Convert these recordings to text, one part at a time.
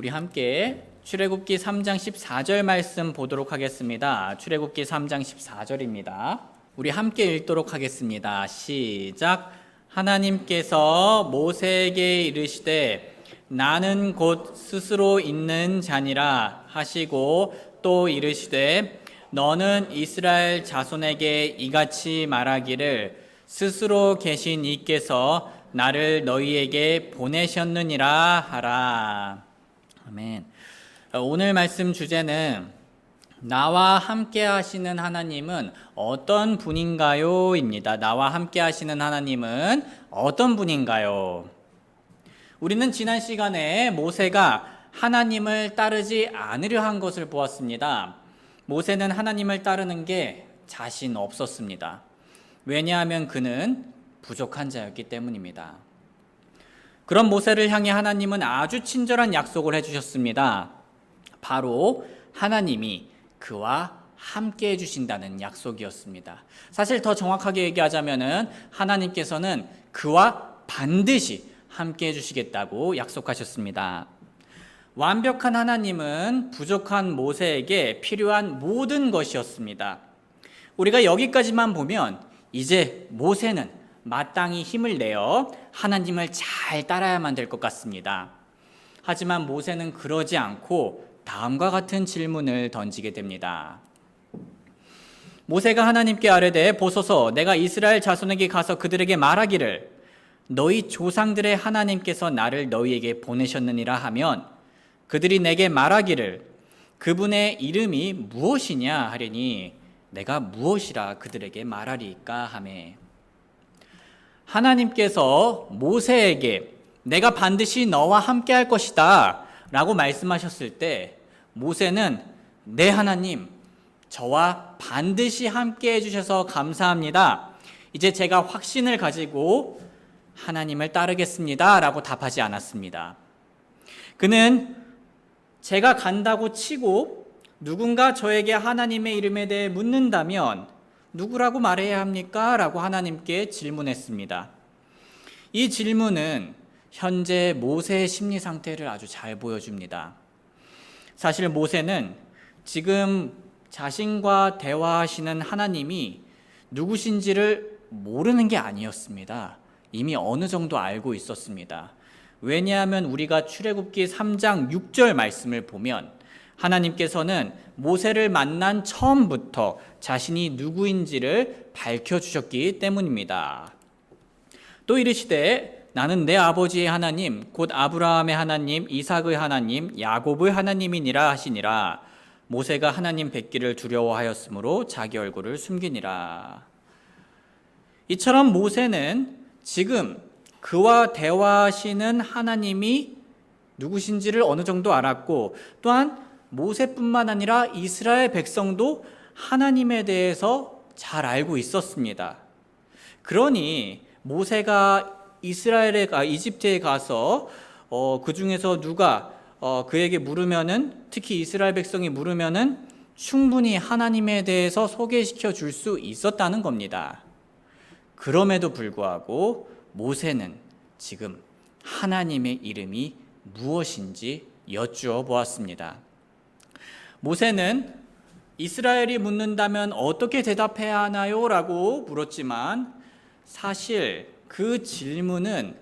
우리 함께 출애굽기 3장 14절 말씀 보도록 하겠습니다. 출애굽기 3장 14절입니다. 우리 함께 읽도록 하겠습니다. 시작. 하나님께서 모세에게 이르시되 나는 곧 스스로 있는 자니라 하시고 또 이르시되 너는 이스라엘 자손에게 이같이 말하기를 스스로 계신 이께서 나를 너희에게 보내셨느니라 하라. 아멘. 오늘 말씀 주제는 나와 함께 하시는 하나님은 어떤 분인가요? 입니다. 나와 함께 하시는 하나님은 어떤 분인가요? 우리는 지난 시간에 모세가 하나님을 따르지 않으려 한 것을 보았습니다. 모세는 하나님을 따르는 게 자신 없었습니다. 왜냐하면 그는 부족한 자였기 때문입니다. 그런 모세를 향해 하나님은 아주 친절한 약속을 해주셨습니다. 바로 하나님이 그와 함께 해주신다는 약속이었습니다. 사실 더 정확하게 얘기하자면은 하나님께서는 그와 반드시 함께 해주시겠다고 약속하셨습니다. 완벽한 하나님은 부족한 모세에게 필요한 모든 것이었습니다. 우리가 여기까지만 보면 이제 모세는 마땅히 힘을 내어 하나님을 잘 따라야만 될 것 같습니다. 하지만 모세는 그러지 않고 다음과 같은 질문을 던지게 됩니다. 모세가 하나님께 아뢰되 보소서 내가 이스라엘 자손에게 가서 그들에게 말하기를 너희 조상들의 하나님께서 나를 너희에게 보내셨느니라 하면 그들이 내게 말하기를 그분의 이름이 무엇이냐 하려니 내가 무엇이라 그들에게 말하리까 하매 하나님께서 모세에게 내가 반드시 너와 함께 할 것이다 라고 말씀하셨을 때 모세는 내 하나님 저와 반드시 함께 해주셔서 감사합니다. 이제 제가 확신을 가지고 하나님을 따르겠습니다. 라고 답하지 않았습니다. 그는 제가 간다고 치고 누군가 저에게 하나님의 이름에 대해 묻는다면 누구라고 말해야 합니까? 라고 하나님께 질문했습니다. 이 질문은 현재 모세의 심리 상태를 아주 잘 보여줍니다. 사실 모세는 지금 자신과 대화하시는 하나님이 누구신지를 모르는 게 아니었습니다. 이미 어느 정도 알고 있었습니다. 왜냐하면 우리가 출애굽기 3장 6절 말씀을 보면 하나님께서는 모세를 만난 처음부터 자신이 누구인지를 밝혀 주셨기 때문입니다. 또 이르시되 나는 내 아버지의 하나님 곧 아브라함의 하나님 이삭의 하나님 야곱의 하나님이니라 하시니라 모세가 하나님 뵙기를 두려워하였으므로 자기 얼굴을 숨기니라 이처럼 모세는 지금 그와 대화하시는 하나님이 누구신지를 어느 정도 알았고 또한 모세뿐만 아니라 이스라엘 백성도 하나님에 대해서 잘 알고 있었습니다. 그러니 모세가 이스라엘에 가 이집트에 가서 어, 그 중에서 누가 어, 그에게 물으면은 특히 이스라엘 백성이 물으면은 충분히 하나님에 대해서 소개시켜 줄 수 있었다는 겁니다. 그럼에도 불구하고 모세는 지금 하나님의 이름이 무엇인지 여쭈어 보았습니다. 모세는 이스라엘이 묻는다면 어떻게 대답해야 하나요? 라고 물었지만 사실 그 질문은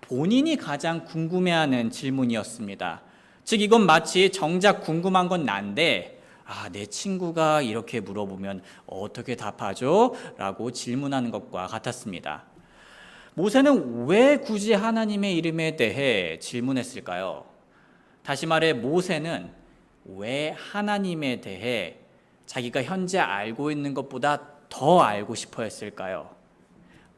본인이 가장 궁금해하는 질문이었습니다. 즉, 이건 마치 정작 궁금한 건 난데, 아, 내 친구가 이렇게 물어보면 어떻게 답하죠? 라고 질문하는 것과 같았습니다. 모세는 왜 굳이 하나님의 이름에 대해 질문했을까요? 다시 말해, 모세는 왜 하나님에 대해 자기가 현재 알고 있는 것보다 더 알고 싶어 했을까요?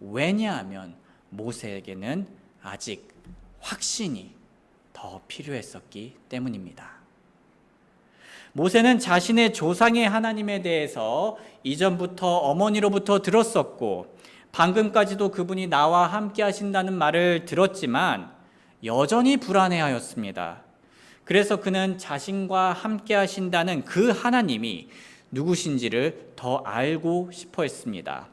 왜냐하면 모세에게는 아직 확신이 더 필요했었기 때문입니다. 모세는 자신의 조상의 하나님에 대해서 이전부터 어머니로부터 들었었고 방금까지도 그분이 나와 함께 하신다는 말을 들었지만 여전히 불안해하였습니다. 그래서 그는 자신과 함께 하신다는 그 하나님이 누구신지를 더 알고 싶어 했습니다.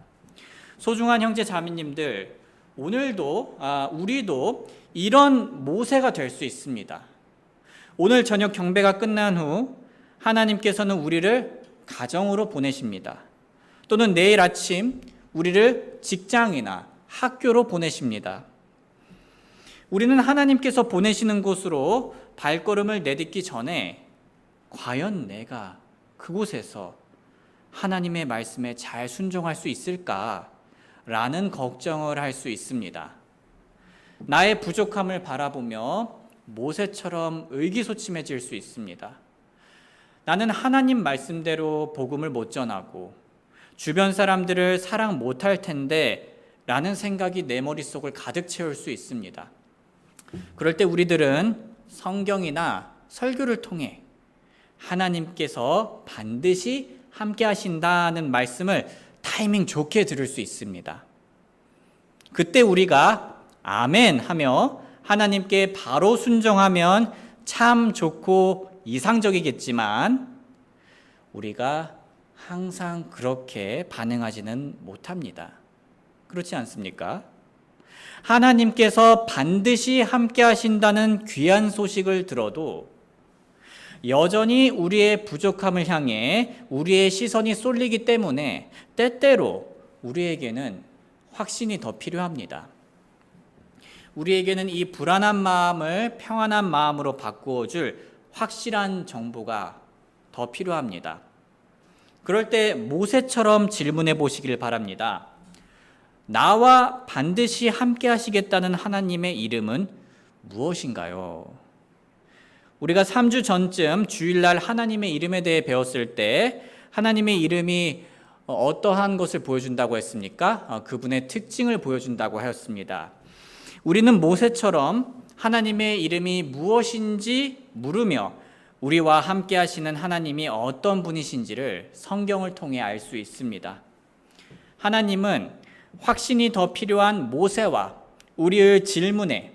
소중한 형제 자매님들, 오늘도, 아, 우리도 이런 모세가 될 수 있습니다. 오늘 저녁 경배가 끝난 후 하나님께서는 우리를 가정으로 보내십니다. 또는 내일 아침 우리를 직장이나 학교로 보내십니다. 우리는 하나님께서 보내시는 곳으로 발걸음을 내딛기 전에 과연 내가 그곳에서 하나님의 말씀에 잘 순종할 수 있을까? 라는 걱정을 할 수 있습니다. 나의 부족함을 바라보며 모세처럼 의기소침해질 수 있습니다. 나는 하나님 말씀대로 복음을 못 전하고 주변 사람들을 사랑 못할 텐데 라는 생각이 내 머릿속을 가득 채울 수 있습니다. 그럴 때 우리들은 성경이나 설교를 통해 하나님께서 반드시 함께 하신다는 말씀을 타이밍 좋게 들을 수 있습니다. 그때 우리가 아멘 하며 하나님께 바로 순종하면 참 좋고 이상적이겠지만 우리가 항상 그렇게 반응하지는 못합니다. 그렇지 않습니까? 하나님께서 반드시 함께 하신다는 귀한 소식을 들어도 여전히 우리의 부족함을 향해 우리의 시선이 쏠리기 때문에 때때로 우리에게는 확신이 더 필요합니다. 우리에게는 이 불안한 마음을 평안한 마음으로 바꾸어 줄 확실한 정보가 더 필요합니다. 그럴 때 모세처럼 질문해 보시길 바랍니다. 나와 반드시 함께 하시겠다는 하나님의 이름은 무엇인가요? 우리가 3주 전쯤 주일날 하나님의 이름에 대해 배웠을 때 하나님의 이름이 어떠한 것을 보여준다고 했습니까? 어, 그분의 특징을 보여준다고 하였습니다. 우리는 모세처럼 하나님의 이름이 무엇인지 물으며 우리와 함께 하시는 하나님이 어떤 분이신지를 성경을 통해 알 수 있습니다. 하나님은 확신이 더 필요한 모세와 우리의 질문에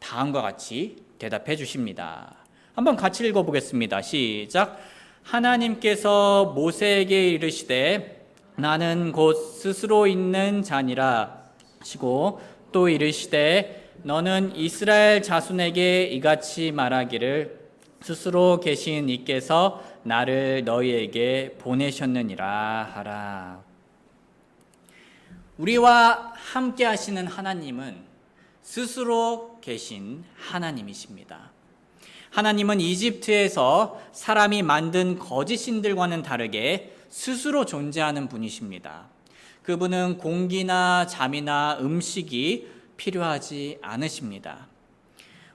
다음과 같이 대답해 주십니다. 한번 같이 읽어 보겠습니다. 시작. 하나님께서 모세에게 이르시되 나는 곧 스스로 있는 자니라 하시고 또 이르시되 너는 이스라엘 자손에게 이같이 말하기를 스스로 계신 이께서 나를 너희에게 보내셨느니라 하라. 우리와 함께 하시는 하나님은 스스로 계신 하나님이십니다. 하나님은 이집트에서 사람이 만든 거짓 신들과는 다르게 스스로 존재하는 분이십니다. 그분은 공기나 잠이나 음식이 필요하지 않으십니다.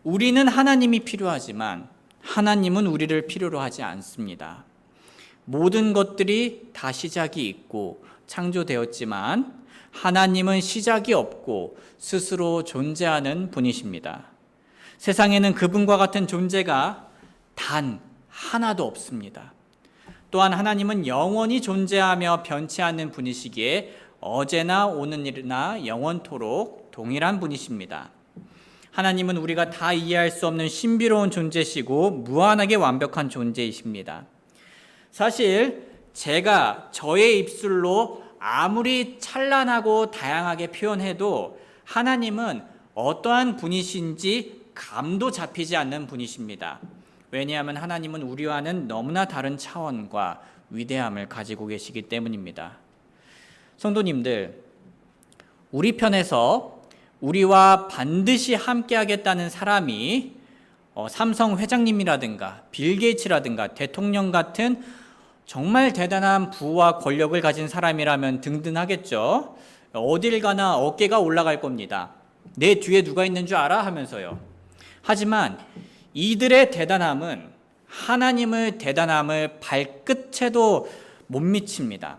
우리는 하나님이 필요하지만 하나님은 우리를 필요로 하지 않습니다. 모든 것들이 다 시작이 있고 창조되었지만 하나님은 시작이 없고 스스로 존재하는 분이십니다. 세상에는 그분과 같은 존재가 단 하나도 없습니다. 또한 하나님은 영원히 존재하며 변치 않는 분이시기에 어제나 오늘이나 영원토록 동일한 분이십니다. 하나님은 우리가 다 이해할 수 없는 신비로운 존재시고 무한하게 완벽한 존재이십니다. 사실 제가 저의 입술로 아무리 찬란하고 다양하게 표현해도 하나님은 어떠한 분이신지 감도 잡히지 않는 분이십니다. 왜냐하면 하나님은 우리와는 너무나 다른 차원과 위대함을 가지고 계시기 때문입니다. 성도님들, 우리 편에서 우리와 반드시 함께 하겠다는 사람이 어, 삼성 회장님이라든가 빌 게이츠라든가 대통령 같은 정말 대단한 부와 권력을 가진 사람이라면 든든하겠죠. 어딜 가나 어깨가 올라갈 겁니다. 내 뒤에 누가 있는 줄 알아? 하면서요. 하지만 이들의 대단함은 하나님의 대단함을 발끝에도 못 미칩니다.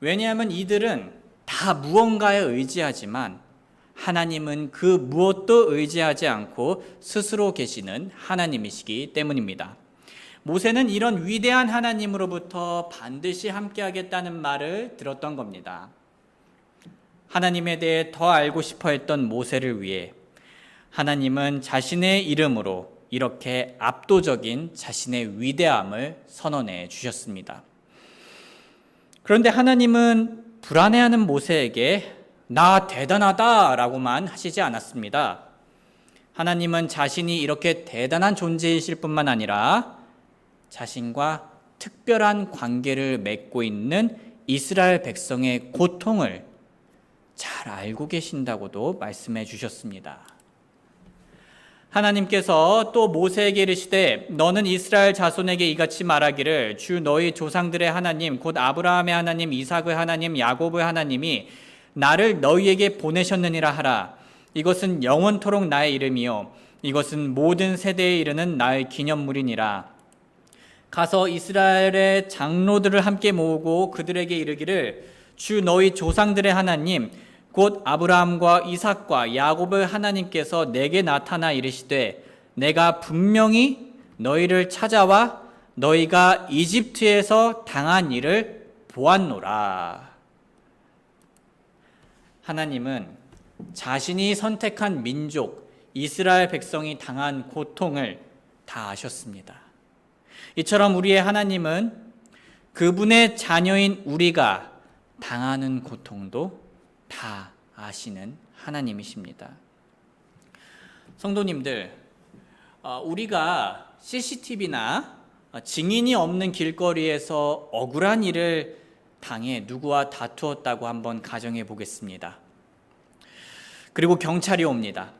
왜냐하면 이들은 다 무언가에 의지하지만 하나님은 그 무엇도 의지하지 않고 스스로 계시는 하나님이시기 때문입니다. 모세는 이런 위대한 하나님으로부터 반드시 함께하겠다는 말을 들었던 겁니다. 하나님에 대해 더 알고 싶어 했던 모세를 위해 하나님은 자신의 이름으로 이렇게 압도적인 자신의 위대함을 선언해 주셨습니다. 그런데 하나님은 불안해하는 모세에게 나 대단하다라고만 하시지 않았습니다. 하나님은 자신이 이렇게 대단한 존재이실 뿐만 아니라 자신과 특별한 관계를 맺고 있는 이스라엘 백성의 고통을 잘 알고 계신다고도 말씀해 주셨습니다. 하나님께서 또 모세에게 이르시되 너는 이스라엘 자손에게 이같이 말하기를 주 너희 조상들의 하나님 곧 아브라함의 하나님 이삭의 하나님 야곱의 하나님이 나를 너희에게 보내셨느니라 하라. 이것은 영원토록 나의 이름이요. 이것은 모든 세대에 이르는 나의 기념물이니라 가서 이스라엘의 장로들을 함께 모으고 그들에게 이르기를 주 너희 조상들의 하나님 곧 아브라함과 이삭과 야곱의 하나님께서 내게 나타나 이르시되 내가 분명히 너희를 찾아와 너희가 이집트에서 당한 일을 보았노라. 하나님은 자신이 선택한 민족 이스라엘 백성이 당한 고통을 다 아셨습니다. 이처럼 우리의 하나님은 그분의 자녀인 우리가 당하는 고통도 다 아시는 하나님이십니다. 성도님들, 어, 우리가 CCTV나 증인이 없는 길거리에서 억울한 일을 당해 누구와 다투었다고 한번 가정해 보겠습니다. 그리고 경찰이 옵니다.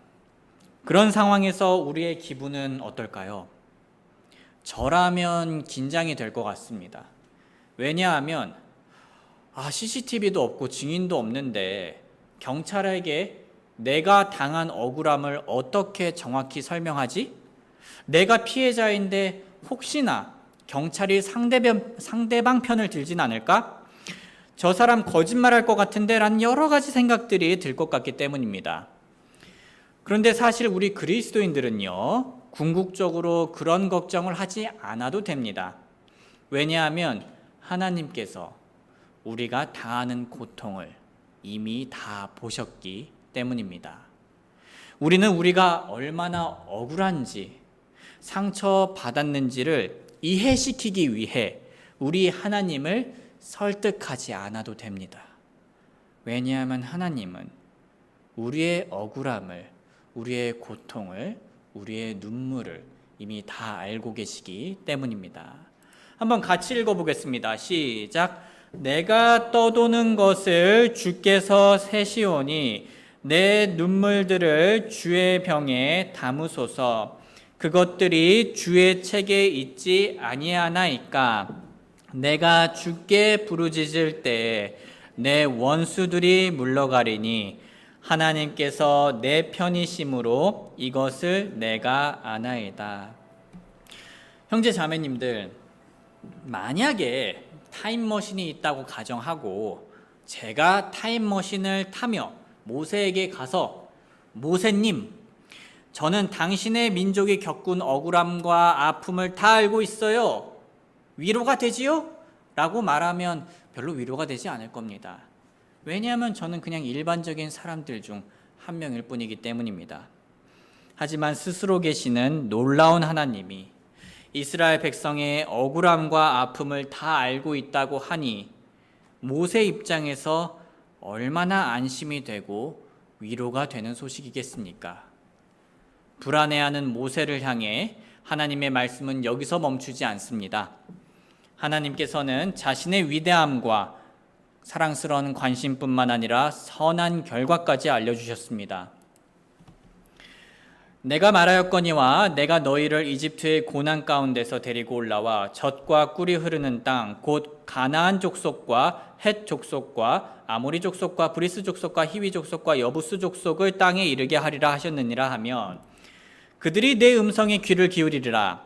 그런 상황에서 우리의 기분은 어떨까요? 저라면 긴장이 될 것 같습니다. 왜냐하면 아, CCTV도 없고 증인도 없는데 경찰에게 내가 당한 억울함을 어떻게 정확히 설명하지? 내가 피해자인데 혹시나 경찰이 상대방, 상대방 편을 들진 않을까? 저 사람 거짓말할 것 같은데 라는 여러 가지 생각들이 들 것 같기 때문입니다. 그런데 사실 우리 그리스도인들은요, 궁극적으로 그런 걱정을 하지 않아도 됩니다. 왜냐하면 하나님께서 우리가 당하는 고통을 이미 다 보셨기 때문입니다. 우리는 우리가 얼마나 억울한지, 상처 받았는지를 이해시키기 위해 우리 하나님을 설득하지 않아도 됩니다. 왜냐하면 하나님은 우리의 억울함을, 우리의 고통을, 우리의 눈물을 이미 다 알고 계시기 때문입니다. 한번 같이 읽어보겠습니다. 시작. 내가 떠도는 것을 주께서 세시오니 내 눈물들을 주의 병에 담으소서 그것들이 주의 책에 있지 아니하나이까 내가 주께 부르짖을 때내 원수들이 물러가리니 하나님께서 내 편이심으로 이것을 내가 아나이다. 형제 자매님들 만약에 타임머신이 있다고 가정하고 제가 타임머신을 타며 모세에게 가서 모세님 저는 당신의 민족이 겪은 억울함과 아픔을 다 알고 있어요. 위로가 되지요? 라고 말하면 별로 위로가 되지 않을 겁니다. 왜냐하면 저는 그냥 일반적인 사람들 중 한 명일 뿐이기 때문입니다. 하지만 스스로 계시는 놀라운 하나님이 이스라엘 백성의 억울함과 아픔을 다 알고 있다고 하니 모세 입장에서 얼마나 안심이 되고 위로가 되는 소식이겠습니까? 불안해하는 모세를 향해 하나님의 말씀은 여기서 멈추지 않습니다. 하나님께서는 자신의 위대함과 사랑스러운 관심뿐만 아니라 선한 결과까지 알려주셨습니다. 내가 말하였거니와 내가 너희를 이집트의 고난 가운데서 데리고 올라와 젖과 꿀이 흐르는 땅 곧 가나안 족속과 헷 족속과 아모리 족속과 브리스 족속과 히위 족속과 여부스 족속을 땅에 이르게 하리라 하셨느니라 하면 그들이 내 음성에 귀를 기울이리라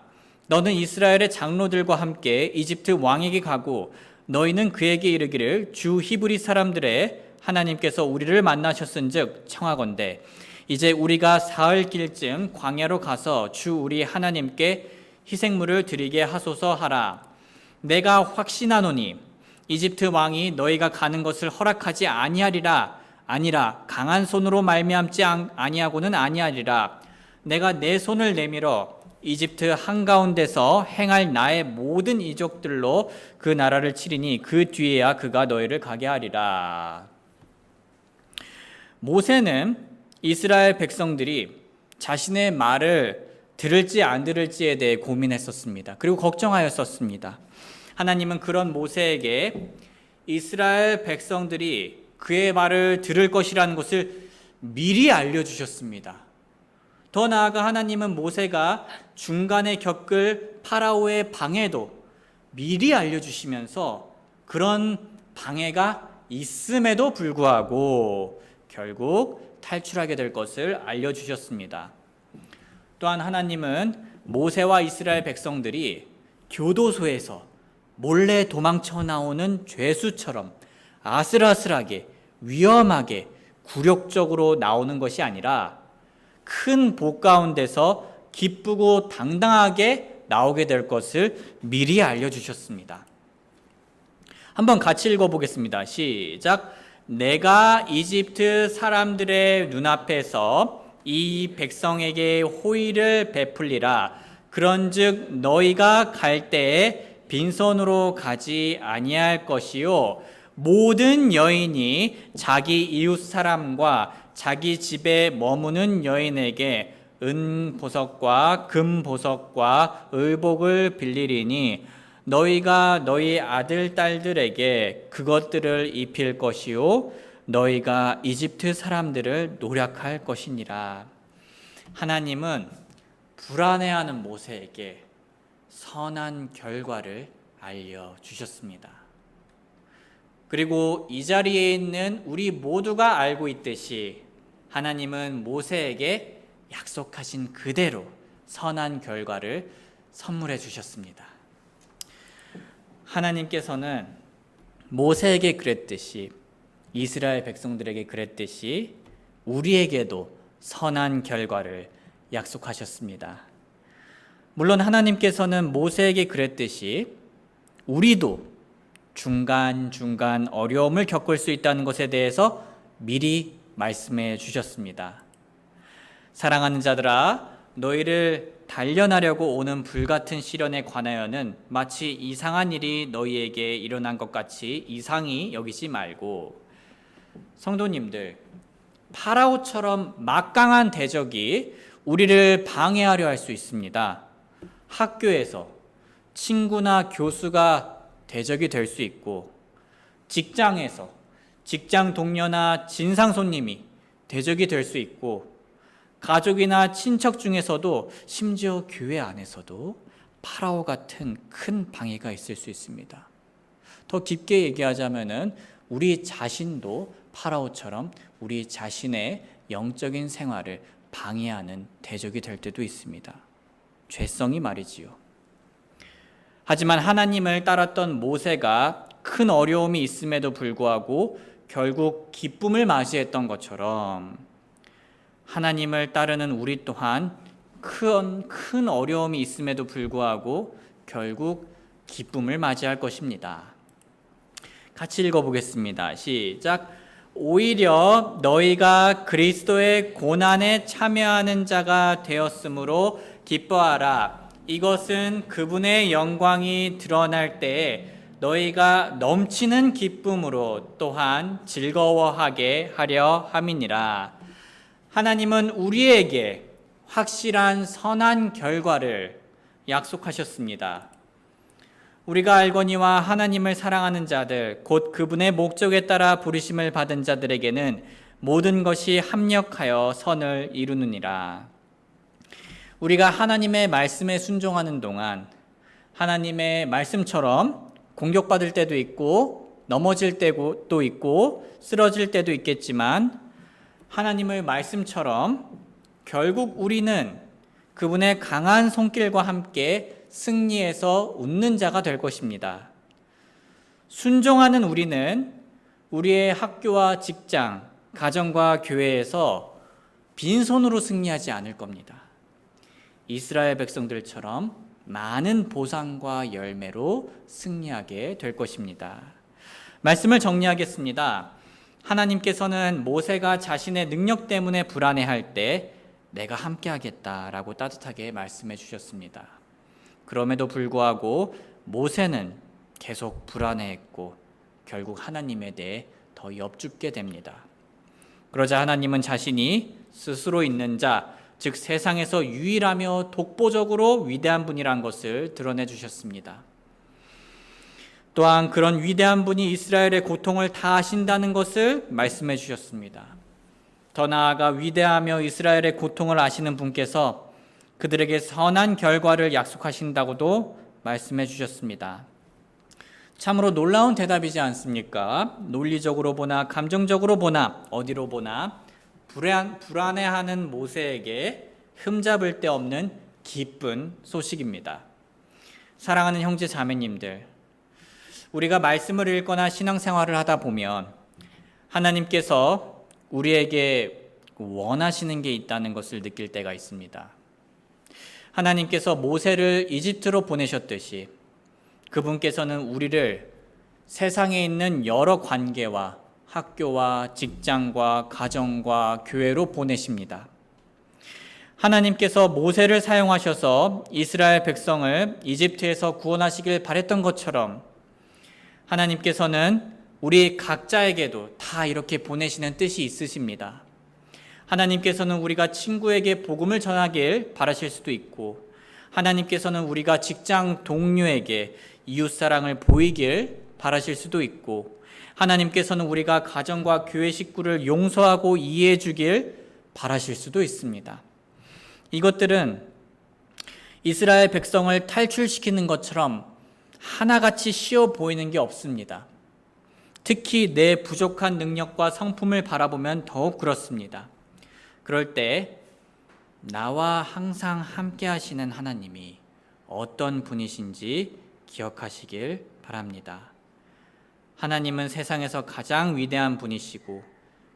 너는 이스라엘의 장로들과 함께 이집트 왕에게 가고 너희는 그에게 이르기를 주 히브리 사람들의 하나님께서 우리를 만나셨은즉 청하건대 이제 우리가 사흘 길쯤 광야로 가서 주 우리 하나님께 희생물을 드리게 하소서 하라. 내가 확신하노니 이집트 왕이 너희가 가는 것을 허락하지 아니하리라. 아니라 강한 손으로 말미암지 아니하고는 아니하리라. 내가 내 손을 내밀어 이집트 한가운데서 행할 나의 모든 이족들로 그 나라를 치리니 그 뒤에야 그가 너희를 가게 하리라. 모세는 이스라엘 백성들이 자신의 말을 들을지 안 들을지에 대해 고민했었습니다. 그리고 걱정하였었습니다. 하나님은 그런 모세에게 이스라엘 백성들이 그의 말을 들을 것이라는 것을 미리 알려주셨습니다. 더 나아가 하나님은 모세가 중간에 겪을 파라오의 방해도 미리 알려주시면서 그런 방해가 있음에도 불구하고 결국 탈출하게 될 것을 알려주셨습니다. 또한 하나님은 모세와 이스라엘 백성들이 교도소에서 몰래 도망쳐 나오는 죄수처럼 아슬아슬하게 위험하게 굴욕적으로 나오는 것이 아니라 큰 복 가운데서 기쁘고 당당하게 나오게 될 것을 미리 알려주셨습니다. 한번 같이 읽어보겠습니다. 시작. 내가 이집트 사람들의 눈앞에서 이 백성에게 호의를 베풀리라. 그런즉 너희가 갈 때에 빈손으로 가지 아니할 것이요 모든 여인이 자기 이웃 사람과 자기 집에 머무는 여인에게 은 보석과 금 보석과 의복을 빌리리니 너희가 너희 아들 딸들에게 그것들을 입힐 것이요 너희가 이집트 사람들을 노력할 것이니라. 하나님은 불안해하는 모세에게 선한 결과를 알려 주셨습니다. 그리고 이 자리에 있는 우리 모두가 알고 있듯이 하나님은 모세에게 약속하신 그대로 선한 결과를 선물해 주셨습니다. 하나님께서는 모세에게 그랬듯이 이스라엘 백성들에게 그랬듯이 우리에게도 선한 결과를 약속하셨습니다. 물론 하나님께서는 모세에게 그랬듯이 우리도 중간중간 어려움을 겪을 수 있다는 것에 대해서 미리 말씀해 주셨습니다. 사랑하는 자들아, 너희를 단련하려고 오는 불같은 시련에 관하여는 마치 이상한 일이 너희에게 일어난 것 같이 이상히 여기지 말고 성도님들 파라오처럼 막강한 대적이 우리를 방해하려 할 수 있습니다. 학교에서 친구나 교수가 대적이 될 수 있고 직장에서 직장 동료나 진상 손님이 대적이 될 수 있고 가족이나 친척 중에서도 심지어 교회 안에서도 파라오 같은 큰 방해가 있을 수 있습니다. 더 깊게 얘기하자면은 우리 자신도 파라오처럼 우리 자신의 영적인 생활을 방해하는 대적이 될 때도 있습니다. 죄성이 말이지요. 하지만 하나님을 따랐던 모세가 큰 어려움이 있음에도 불구하고 결국 기쁨을 맞이했던 것처럼 하나님을 따르는 우리 또한 큰, 큰 어려움이 있음에도 불구하고 결국 기쁨을 맞이할 것입니다. 같이 읽어보겠습니다. 시작. 오히려 너희가 그리스도의 고난에 참여하는 자가 되었으므로 기뻐하라. 이것은 그분의 영광이 드러날 때에 너희가 넘치는 기쁨으로 또한 즐거워하게 하려 함이니라. 하나님은 우리에게 확실한 선한 결과를 약속하셨습니다. 우리가 알거니와 하나님을 사랑하는 자들, 곧 그분의 목적에 따라 부르심을 받은 자들에게는 모든 것이 합력하여 선을 이루느니라. 우리가 하나님의 말씀에 순종하는 동안 하나님의 말씀처럼 공격받을 때도 있고 넘어질 때도 있고 쓰러질 때도 있겠지만 하나님의 말씀처럼 결국 우리는 그분의 강한 손길과 함께 승리해서 웃는 자가 될 것입니다. 순종하는 우리는 우리의 학교와 직장, 가정과 교회에서 빈손으로 승리하지 않을 겁니다. 이스라엘 백성들처럼 많은 보상과 열매로 승리하게 될 것입니다. 말씀을 정리하겠습니다. 하나님께서는 모세가 자신의 능력 때문에 불안해할 때 내가 함께 하겠다라고 따뜻하게 말씀해 주셨습니다. 그럼에도 불구하고 모세는 계속 불안해했고 결국 하나님에 대해 더 엽죽게 됩니다. 그러자 하나님은 자신이 스스로 있는 자, 즉 세상에서 유일하며 독보적으로 위대한 분이란 것을 드러내 주셨습니다. 또한 그런 위대한 분이 이스라엘의 고통을 다 아신다는 것을 말씀해 주셨습니다. 더 나아가 위대하며 이스라엘의 고통을 아시는 분께서 그들에게 선한 결과를 약속하신다고도 말씀해 주셨습니다. 참으로 놀라운 대답이지 않습니까? 논리적으로 보나 감정적으로 보나 어디로 보나 불안, 불안해하는 모세에게 흠잡을 데 없는 기쁜 소식입니다. 사랑하는 형제 자매님들, 우리가 말씀을 읽거나 신앙생활을 하다 보면 하나님께서 우리에게 원하시는 게 있다는 것을 느낄 때가 있습니다. 하나님께서 모세를 이집트로 보내셨듯이 그분께서는 우리를 세상에 있는 여러 관계와 학교와 직장과 가정과 교회로 보내십니다. 하나님께서 모세를 사용하셔서 이스라엘 백성을 이집트에서 구원하시길 바랬던 것처럼 하나님께서는 우리 각자에게도 다 이렇게 보내시는 뜻이 있으십니다. 하나님께서는 우리가 친구에게 복음을 전하길 바라실 수도 있고, 하나님께서는 우리가 직장 동료에게 이웃 사랑을 보이길 바라실 수도 있고, 하나님께서는 우리가 가정과 교회 식구를 용서하고 이해해 주길 바라실 수도 있습니다. 이것들은 이스라엘 백성을 탈출시키는 것처럼 하나같이 쉬워 보이는 게 없습니다. 특히 내 부족한 능력과 성품을 바라보면 더욱 그렇습니다. 그럴 때 나와 항상 함께 하시는 하나님이 어떤 분이신지 기억하시길 바랍니다. 하나님은 세상에서 가장 위대한 분이시고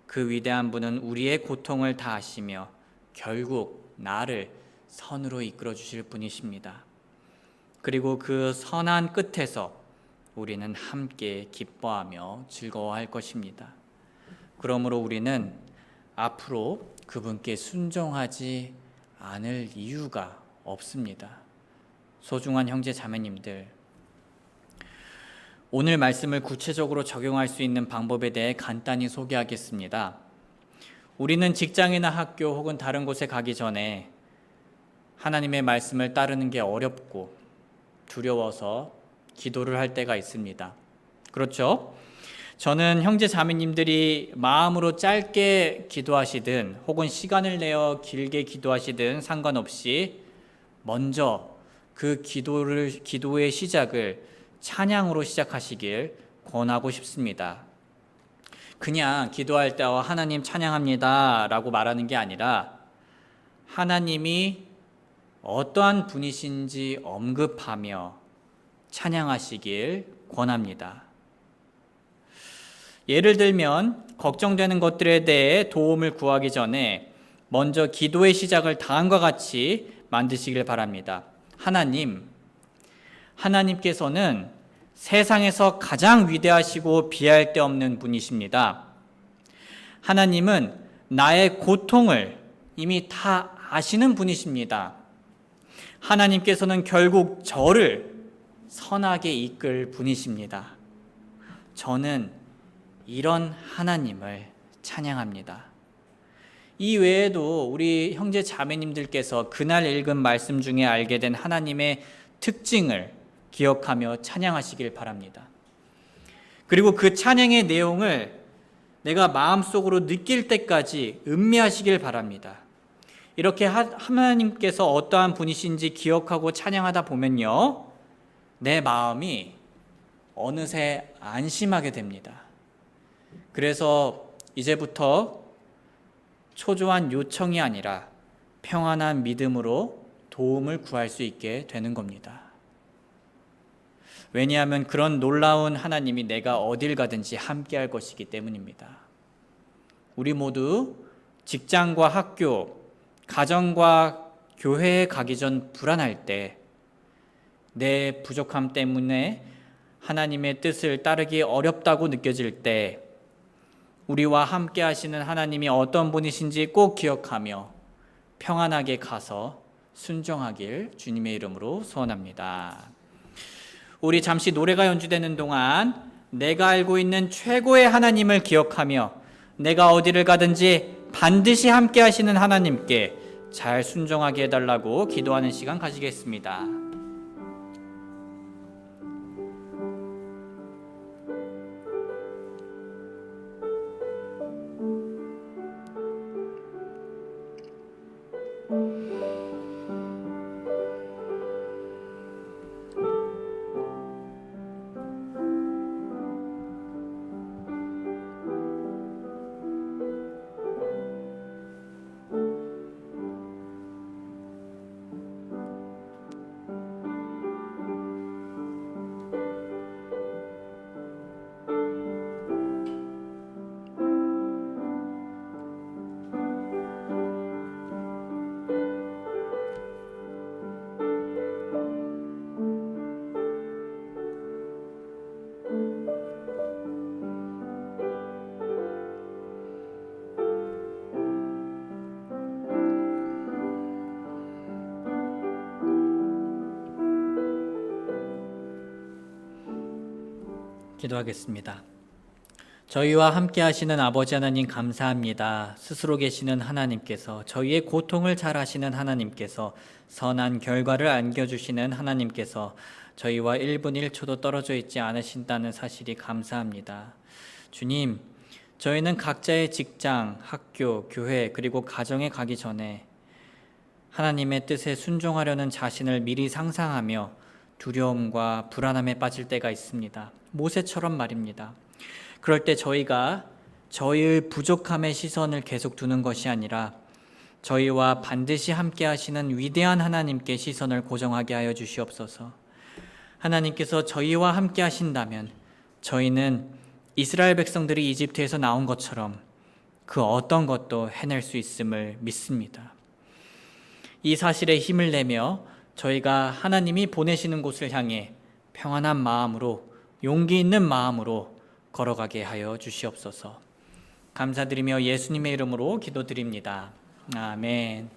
그 위대한 분은 우리의 고통을 다 아시며 결국 나를 선으로 이끌어 주실 분이십니다. 그리고 그 선한 끝에서 우리는 함께 기뻐하며 즐거워할 것입니다. 그러므로 우리는 앞으로 그분께 순종하지 않을 이유가 없습니다. 소중한 형제 자매님들, 오늘 말씀을 구체적으로 적용할 수 있는 방법에 대해 간단히 소개하겠습니다. 우리는 직장이나 학교 혹은 다른 곳에 가기 전에 하나님의 말씀을 따르는 게 어렵고 두려워서 기도를 할 때가 있습니다. 그렇죠? 저는 형제 자매님들이 마음으로 짧게 기도하시든 혹은 시간을 내어 길게 기도하시든 상관없이 먼저 그 기도를 기도의 시작을 찬양으로 시작하시길 권하고 싶습니다. 그냥 기도할 때 어, 하나님 찬양합니다 라고 말하는 게 아니라 하나님이 어떠한 분이신지 언급하며 찬양하시길 권합니다. 예를 들면 걱정되는 것들에 대해 도움을 구하기 전에 먼저 기도의 시작을 다음과 같이 만드시길 바랍니다. 하나님, 하나님께서는 세상에서 가장 위대하시고 비할 데 없는 분이십니다. 하나님은 나의 고통을 이미 다 아시는 분이십니다. 하나님께서는 결국 저를 선하게 이끌 분이십니다. 저는 이런 하나님을 찬양합니다. 이 외에도 우리 형제 자매님들께서 그날 읽은 말씀 중에 알게 된 하나님의 특징을 기억하며 찬양하시길 바랍니다. 그리고 그 찬양의 내용을 내가 마음속으로 느낄 때까지 음미하시길 바랍니다. 이렇게 하나님께서 어떠한 분이신지 기억하고 찬양하다 보면요. 내 마음이 어느새 안심하게 됩니다. 그래서 이제부터 초조한 요청이 아니라 평안한 믿음으로 도움을 구할 수 있게 되는 겁니다. 왜냐하면 그런 놀라운 하나님이 내가 어딜 가든지 함께 할 것이기 때문입니다. 우리 모두 직장과 학교, 가정과 교회에 가기 전 불안할 때 내 부족함 때문에 하나님의 뜻을 따르기 어렵다고 느껴질 때 우리와 함께 하시는 하나님이 어떤 분이신지 꼭 기억하며 평안하게 가서 순종하길 주님의 이름으로 소원합니다. 우리 잠시 노래가 연주되는 동안 내가 알고 있는 최고의 하나님을 기억하며 내가 어디를 가든지 반드시 함께 하시는 하나님께 잘 순종하게 해달라고 기도하는 시간 가지겠습니다. 기도하겠습니다. 저희와 함께 하시는 아버지 하나님 감사합니다. 스스로 계시는 하나님께서 저희의 고통을 잘 아시는 하나님께서 선한 결과를 안겨주시는 하나님께서 저희와 1분 1초도 떨어져 있지 않으신다는 사실이 감사합니다. 주님, 저희는 각자의 직장, 학교, 교회, 그리고 가정에 가기 전에 하나님의 뜻에 순종하려는 자신을 미리 상상하며 두려움과 불안함에 빠질 때가 있습니다. 모세처럼 말입니다. 그럴 때 저희가 저희의 부족함의 시선을 계속 두는 것이 아니라 저희와 반드시 함께 하시는 위대한 하나님께 시선을 고정하게 하여 주시옵소서. 하나님께서 저희와 함께 하신다면 저희는 이스라엘 백성들이 이집트에서 나온 것처럼 그 어떤 것도 해낼 수 있음을 믿습니다. 이 사실에 힘을 내며 저희가 하나님이 보내시는 곳을 향해 평안한 마음으로 용기 있는 마음으로 걸어가게 하여 주시옵소서. 감사드리며 예수님의 이름으로 기도드립니다. 아멘.